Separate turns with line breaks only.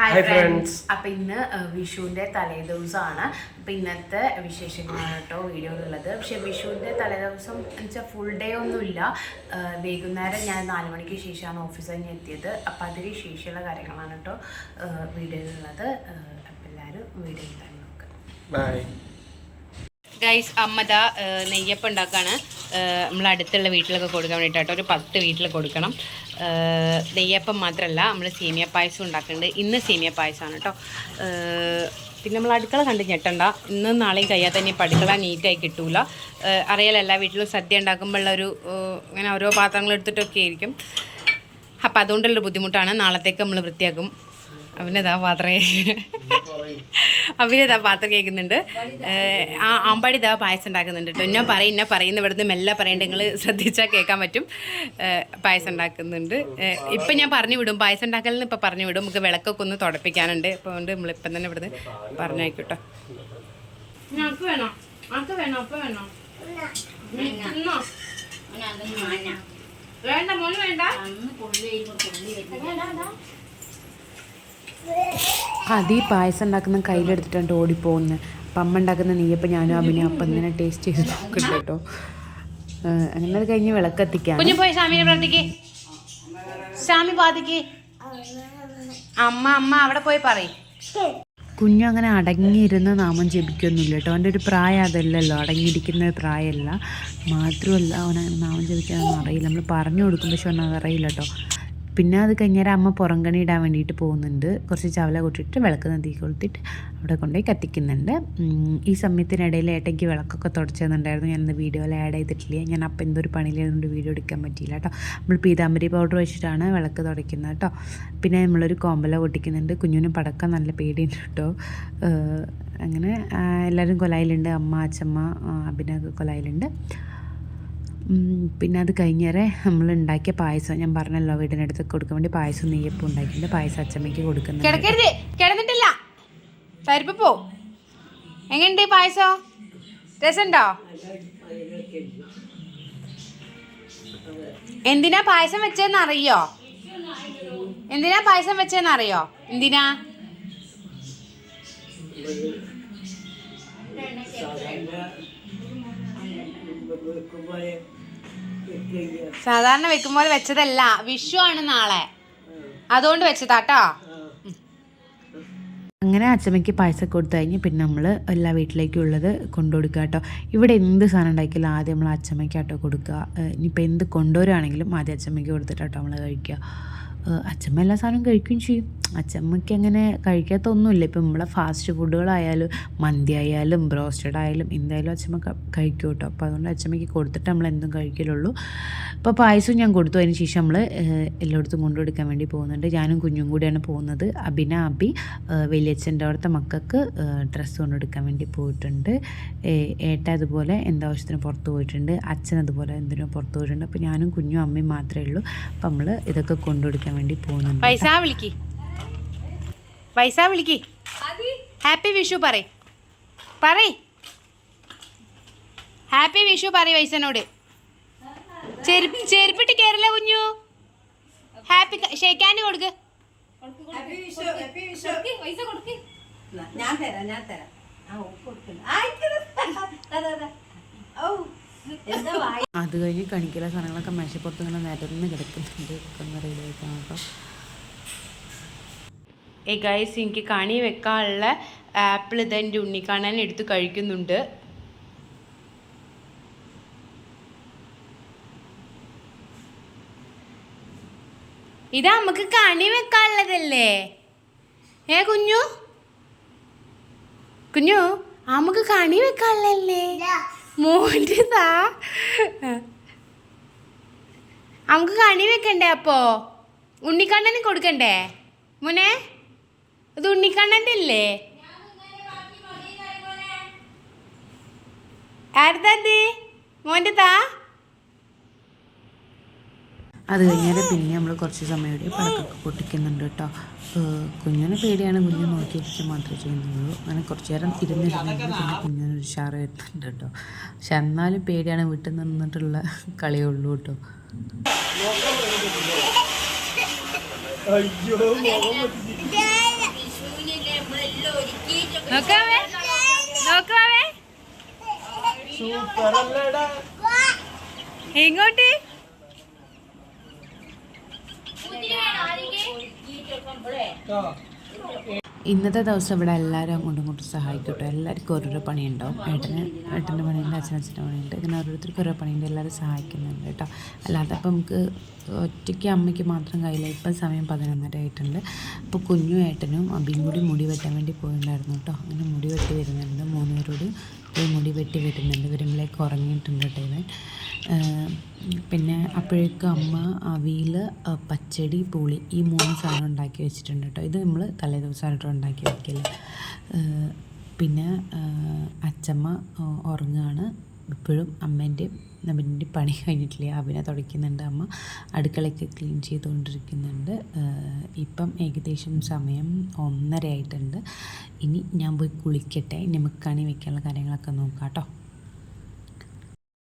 Hi friends. അപ്പൊ ഇന്ന് ഏഹ്, വിഷുവിന്റെ തലേദിവസമാണ് അപ്പൊ ഇന്നത്തെ വിശേഷങ്ങളാണ് കേട്ടോ വീഡിയോയിലുള്ളത്. പക്ഷെ വിഷുവിന്റെ തലേദിവസം വെച്ചാൽ ഫുൾ ഡേ ഒന്നുമില്ല. വൈകുന്നേരം ഞാൻ നാല് മണിക്ക് ശേഷമാണ് ഓഫീസിൽ നിന്ന് എത്തിയത്. അപ്പൊ അതിന് ശേഷമുള്ള കാര്യങ്ങളാണ് കേട്ടോ വീഡിയോ വീഡിയോയിലുള്ളത്. അപ്പൊ എല്ലാവരും വീഡിയോ തന്നെ നോക്കാം.
ബൈ
ഗൈസ് അമ്മദ നെയ്യപ്പം ഉണ്ടാക്കാണ്. നമ്മൾ അടുത്തുള്ള വീട്ടിലൊക്കെ കൊടുക്കാൻ വേണ്ടിയിട്ടോ ഒരു പത്ത് വീട്ടിൽ കൊടുക്കണം. നെയ്യപ്പം മാത്രമല്ല നമ്മൾ സീമിയ പായസം ഉണ്ടാക്കുന്നുണ്ട് ഇന്ന് സീമിയ പായസമാണ് കേട്ടോ പിന്നെ നമ്മൾ അടുക്കള കണ്ട് ഞെട്ടണ്ട. ഇന്നും നാളെയും കഴിയാതെ തന്നെ ഇപ്പം അടുക്കള നീറ്റായി കിട്ടൂല. അറിയാലോ എല്ലാ വീട്ടിലും സദ്യ ഉണ്ടാക്കുമ്പോഴുള്ള ഒരു ഇങ്ങനെ ഓരോ പാത്രങ്ങൾ എടുത്തിട്ടൊക്കെ ആയിരിക്കും. അപ്പം അതുകൊണ്ടുള്ള ബുദ്ധിമുട്ടാണ്. നാളത്തേക്ക് നമ്മൾ വൃത്തിയാക്കും. അവനതാ പാത്രമേ അവരിതാ പാത്രം കേൾക്കുന്നുണ്ട്. ആ അമ്പാടി ഇതാ പായസം ഉണ്ടാക്കുന്നുണ്ട് കേട്ടോ. ഞാൻ പറയും ഇന്ന പറയുന്ന ഇവിടുന്ന് മെല്ലെ പറയേണ്ട. നിങ്ങൾ ശ്രദ്ധിച്ചാൽ കേൾക്കാൻ പറ്റും. പായസം ഉണ്ടാക്കുന്നുണ്ട്. ഇപ്പം ഞാൻ പറഞ്ഞു വിടും. പായസം ഉണ്ടാക്കലിന് ഇപ്പം പറഞ്ഞു വിടും. നമുക്ക് വിളക്കൊക്കെ ഒന്ന് തുടപ്പിക്കാനുണ്ട്. അപ്പോൾ അതുകൊണ്ട് നമ്മളിപ്പം തന്നെ ഇവിടുന്ന് പറഞ്ഞു ആയിക്കോട്ടോ ഞങ്ങൾക്ക് വേണോ? ഞങ്ങൾക്ക് വേണോ? അപ്പം വേണോ? തിന്നോ? വേണ്ട മോന് വേണ്ട.
അത് പായസം ഉണ്ടാക്കുന്ന കയ്യിലെടുത്തിട്ടാണ് ഓടിപ്പോകുന്നത്. അപ്പം അമ്മ ഉണ്ടാക്കുന്ന നെയ്യപ്പം ഞാനും അഭിനയം അപ്പം ഇങ്ങനെ ടേസ്റ്റ് ചെയ്ത് നോക്കണ്ട കേട്ടോ. അങ്ങനെ അത് കഴിഞ്ഞ് വിളക്കെത്തിക്കാം
കുഞ്ഞു പോയി സ്വാമിനെ പ്രാർത്ഥിക്ക് സ്വാമി പാതിക്ക്. അമ്മ അമ്മ അവിടെ പോയി പറയും.
കുഞ്ഞു അങ്ങനെ അടങ്ങിയിരുന്ന് നാമം ജപിക്കൊന്നുമില്ല കേട്ടോ. അവന്റെ ഒരു പ്രായം അതല്ലല്ലോ. അടങ്ങിയിരിക്കുന്ന ഒരു പ്രായമല്ല. മാത്രമല്ല അവനങ്ങനെ നാമം ജപിക്കാനൊന്നും അറിയില്ല. നമ്മൾ പറഞ്ഞു കൊടുക്കും പക്ഷെ അവനത് അറിയില്ല കേട്ടോ. പിന്നെ അത് കഴിഞ്ഞാൽ അമ്മ പുറംകണി ഇടാൻ വേണ്ടിയിട്ട് പോകുന്നുണ്ട്. കുറച്ച് ചവല കൂട്ടിയിട്ട് വിളക്ക് നദി കൊളുത്തിട്ട് അവിടെ കൊണ്ടുപോയി കത്തിക്കുന്നുണ്ട്. ഈ സമയത്തിനിടയിൽ ഏട്ടയ്ക്ക് വിളക്കൊക്കെ തുടച്ചതെന്നുണ്ടായിരുന്നു ഞാൻ ഇന്ന് വീഡിയോയിൽ ആഡ് ചെയ്തിട്ടില്ല. ഞാൻ അപ്പം എന്തൊരു പണിയിലായതുകൊണ്ട് വീഡിയോ എടുക്കാൻ പറ്റിയില്ല കേട്ടോ. നമ്മൾ പീതാമ്പരി പൗഡർ വെച്ചിട്ടാണ് വിളക്ക് തുടയ്ക്കുന്നത് കേട്ടോ. പിന്നെ നമ്മളൊരു കോമ്പല പൊട്ടിക്കുന്നുണ്ട്. കുഞ്ഞിന് പടക്കം നല്ല പേടിയുണ്ട് കേട്ടോ. അങ്ങനെ എല്ലാവരും കൊലായിലുണ്ട്. അമ്മ അച്ഛമ്മ അഭിനയൊക്കെ കൊലായിലുണ്ട്. പിന്നെ അത് കഴിഞ്ഞേരെ നമ്മൾ ഉണ്ടാക്കിയ പായസം ഞാൻ പറഞ്ഞല്ലോ വീടിനടുത്ത് കൊടുക്കാൻ വേണ്ടി പായസം നെയ്യപ്പം ഉണ്ടാക്കിയിട്ടുണ്ട്. പായസം അച്ചമ്മയ്ക്ക് കൊടുക്കുന്നു
കിടക്കരുത്. കിടന്നിട്ടില്ല. പരിപ്പ് പോ. എങ്ങനെയുണ്ട് പായസോ? രസമുണ്ടോ? എന്തിനാ പായസം വെച്ചതെന്ന് അറിയോ എന്തിനാ പായസം വെച്ചതെന്ന് അറിയോ എന്തിനാ? സാധാരണ വെക്കും പോലെ വെച്ചതല്ല. വിഷു ആണ് നാളെ. അതുകൊണ്ട് വെച്ചതാട്ടോ.
അങ്ങനെ അച്ഛമ്മയ്ക്ക് പായസം കൊടുത്തു കഴിഞ്ഞ് പിന്നെ നമ്മൾ എല്ലാ വീട്ടിലേക്കും ഉള്ളത് കൊണ്ടുകൊടുക്കുക കേട്ടോ ഇവിടെ എന്ത് സാധനം ഉണ്ടാക്കിയാലും ആദ്യം നമ്മൾ അച്ഛമ്മയ്ക്ക് കേട്ടോ കൊടുക്കുക ഇനിയിപ്പോൾ എന്ത് കൊണ്ടുവരുവാണെങ്കിലും ആദ്യം അച്ഛമ്മയ്ക്ക് കൊടുത്തിട്ടാട്ടോ നമ്മൾ കഴിക്കുക. അച്ഛമ്മ എല്ലാ സാധനവും കഴിക്കുകയും ചെയ്യും. അച്ഛമ്മയ്ക്ക് അങ്ങനെ കഴിക്കാത്തൊന്നുമില്ല. ഇപ്പം നമ്മളെ ഫാസ്റ്റ് ഫുഡുകളായാലും മന്തി ആയാലും ബ്രോസ്റ്റഡ് ആയാലും എന്തായാലും അച്ഛമ്മ കഴിക്കും കേട്ടോ അപ്പോൾ അതുകൊണ്ട് അച്ഛമ്മയ്ക്ക് കൊടുത്തിട്ട് നമ്മൾ എന്തും കഴിക്കലുള്ളൂ. അപ്പോൾ പായസവും ഞാൻ കൊടുത്തു. അതിന് ശേഷം നമ്മൾ എല്ലായിടത്തും കൊണ്ടുകൊടുക്കാൻ വേണ്ടി പോകുന്നുണ്ട്. ഞാനും കുഞ്ഞും കൂടിയാണ് പോകുന്നത്. അബിന അബി വലിയച്ഛന്റെ അവിടുത്തെ മക്കൾക്ക് ഡ്രസ്സ് കൊണ്ടുകൊടുക്കാൻ വേണ്ടി പോയിട്ടുണ്ട്. ഏട്ട അതുപോലെ എന്താ ആവശ്യത്തിന് പുറത്ത് പോയിട്ടുണ്ട്. അച്ഛൻ അതുപോലെ എന്തിനോ പുറത്ത് പോയിട്ടുണ്ട്. അപ്പോൾ ഞാനും കുഞ്ഞും അമ്മയും മാത്രമേ ഉള്ളൂ. അപ്പോൾ നമ്മൾ ഇതൊക്കെ കൊണ്ടുകൊടുക്കാൻ വേണ്ടി പോകുന്നുണ്ട്
പൈസ വിളിക്ക്. പൈസ വിളിക്ക്. ഹാപ്പി വിഷു പറയ്. പറയ്. ഹാപ്പി വിഷു പറയ് വൈസനോട് ചെരുപ്പ് ചെരുപ്പിട്ട് കേരള കുഞ്ഞു. ഹാപ്പി ഷെയ്ക്കാന്റെ കൊടുക്ക്.
ഞാൻ തരാം ഞാൻ തരാം. ആ ഉപ്പ് കൊടുക്കില്ല ആയിക്കോട്ടെ. അതെ, അതെ. ഔ, എന്താ വായി
അത് കഴിഞ്ഞ് കണിക്കല സാധനങ്ങളൊക്കെ മേശപ്പുറത്ത് ഇങ്ങനെ നിരന്ന് കിടക്കുന്നുണ്ട്. ഒക്കെ ഒന്ന് റെഡി ആയിട്ടാണ് കേട്ടോ
ഏ ഗൈസ് എനിക്ക് കണി വെക്കാനുള്ള ആപ്പിൾ ഇത് എന്റെ ഉണ്ണിക്കാണാൻ എടുത്ത് കഴിക്കുന്നുണ്ട്. ഇത് നമുക്ക് കണി വെക്കാനുള്ളതല്ലേ? ഏ കുഞ്ഞു? കുഞ്ഞു നമുക്ക് കണി വെക്കാനുള്ളതല്ലേ? മോന്റെതാ നമുക്ക് കണി വെക്കണ്ടേ അപ്പോ? ഉണ്ണിക്കണ്ണന് കൊടുക്കണ്ടേ? മോനെ ഇത് ഉണ്ണിക്കണ്ണന്റെ അല്ലേ ആരുതാ മോന്റെ താ
അത് കഴിഞ്ഞാൽ പിന്നെ നമ്മൾ കുറച്ച് സമയം കൂടി പടക്കൊക്കെ പൊട്ടിക്കുന്നുണ്ട് കേട്ടോ. കുഞ്ഞിനെ പേടിയാണ്. കുഞ്ഞു നോക്കിയിരിക്കുക മാത്രമേ ചെയ്യുന്നുള്ളൂ. അങ്ങനെ കുറച്ച് നേരം ഇരുന്നിരുന്നെങ്കിൽ പിന്നെ കുഞ്ഞിന് ഉഷാറ് വരുന്നുണ്ട് കേട്ടോ. പക്ഷെ എന്നാലും പേടിയാണ് വീട്ടിൽ നിന്നിട്ടുള്ള കളിയേ ഉള്ളൂ കേട്ടോ.
അയ്യോ
ഇന്നത്തെ ദിവസം ഇവിടെ എല്ലാവരും അങ്ങോട്ടും ഇങ്ങോട്ടും സഹായിക്കട്ടെ. കേട്ടോ എല്ലാവർക്കും ഓരോരോ പണിയുണ്ടാവും ഏട്ടന് ഏട്ടന്റെ പണിയുണ്ട് അച്ഛനച്ഛന്റെ പണിയുണ്ട്. ഇങ്ങനെ ഓരോരുത്തർക്കും ഓരോ പണിയുണ്ട്. എല്ലാവരും സഹായിക്കുന്നുണ്ട് കേട്ടോ. അല്ലാതെ അപ്പം നമുക്ക് ഒറ്റയ്ക്ക് അമ്മയ്ക്ക് മാത്രം കയ്യില്ല ഇപ്പം സമയം പതിനൊന്നര ആയിട്ടുണ്ട്. അപ്പോൾ കുഞ്ഞു ഏട്ടനും അബിയും കൂടി മുടി വെട്ടാൻ വേണ്ടി പോയിട്ടുണ്ടായിരുന്നു കേട്ടോ. അങ്ങനെ മുടി വെട്ടി വരുന്നുണ്ട്. മൂന്നുപേരോടും മുടി വെട്ടി വരുന്നുണ്ട് വരുമ്പോഴേക്ക് ഉറങ്ങിയിട്ടുണ്ട് കേട്ടോ ഇവൻ. പിന്നെ അപ്പോഴേക്കും അമ്മ അവിയൽ പച്ചടി പുളി ഈ മൂന്ന് സാധനം ഉണ്ടാക്കി വെച്ചിട്ടുണ്ട് കേട്ടോ. ഇത് നമ്മൾ തലേ ദിവസമായിട്ട് ഉണ്ടാക്കി വെക്കില്ല പിന്നെ അച്ചമ്മ ഉറങ്ങുകയാണ് ഇപ്പോഴും അമ്മേന്റെ നബിന്റെ പണി കഴിഞ്ഞിട്ടില്ല? അവിനെ തുടയ്ക്കുന്നുണ്ട് അമ്മ. അടുക്കളയൊക്കെ ക്ലീൻ ചെയ്തുകൊണ്ടിരിക്കുന്നുണ്ട്. ഇപ്പം ഏകദേശം സമയം ഒന്നര ആയിട്ടുണ്ട് ഇനി ഞാൻ പോയി കുളിക്കട്ടെ. നമുക്ക് കണി വയ്ക്കാനുള്ള കാര്യങ്ങളൊക്കെ നോക്കാം കേട്ടോ.